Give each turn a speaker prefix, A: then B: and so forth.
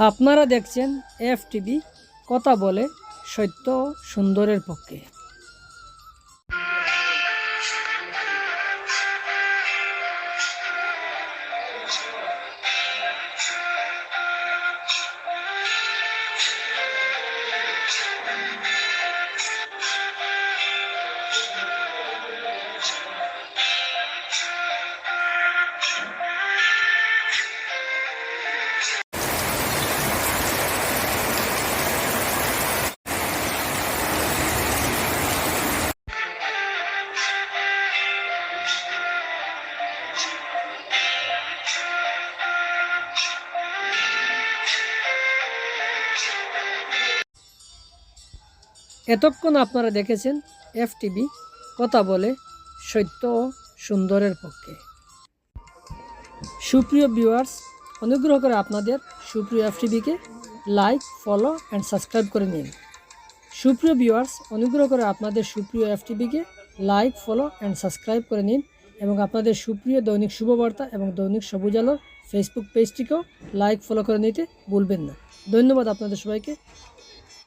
A: আপনারা দেখছেন F TV কথা বলে সত্য সুন্দরের পক্ষে। এতক্ষণ আপনারা দেখেছেন এফ টিভি কথা বলে সত্য ও সুন্দরের পক্ষে। সুপ্রিয় ভিউয়ার্স অনুগ্রহ করে আপনাদের সুপ্রিয় এফ টিভিকে লাইক ফলো অ্যান্ড সাবস্ক্রাইব করে নিন। সুপ্রিয় ভিউয়ার্স অনুগ্রহ করে আপনাদের সুপ্রিয় এফ টিভিকে লাইক ফলো অ্যান্ড সাবস্ক্রাইব করে নিন এবং আপনাদের সুপ্রিয় দৈনিক শুভবার্তা এবং দৈনিক সবুজ আলোর ফেসবুক পেজটিকেও লাইক ফলো করে নিতে ভুলবেন না। ধন্যবাদ আপনাদের সবাইকে।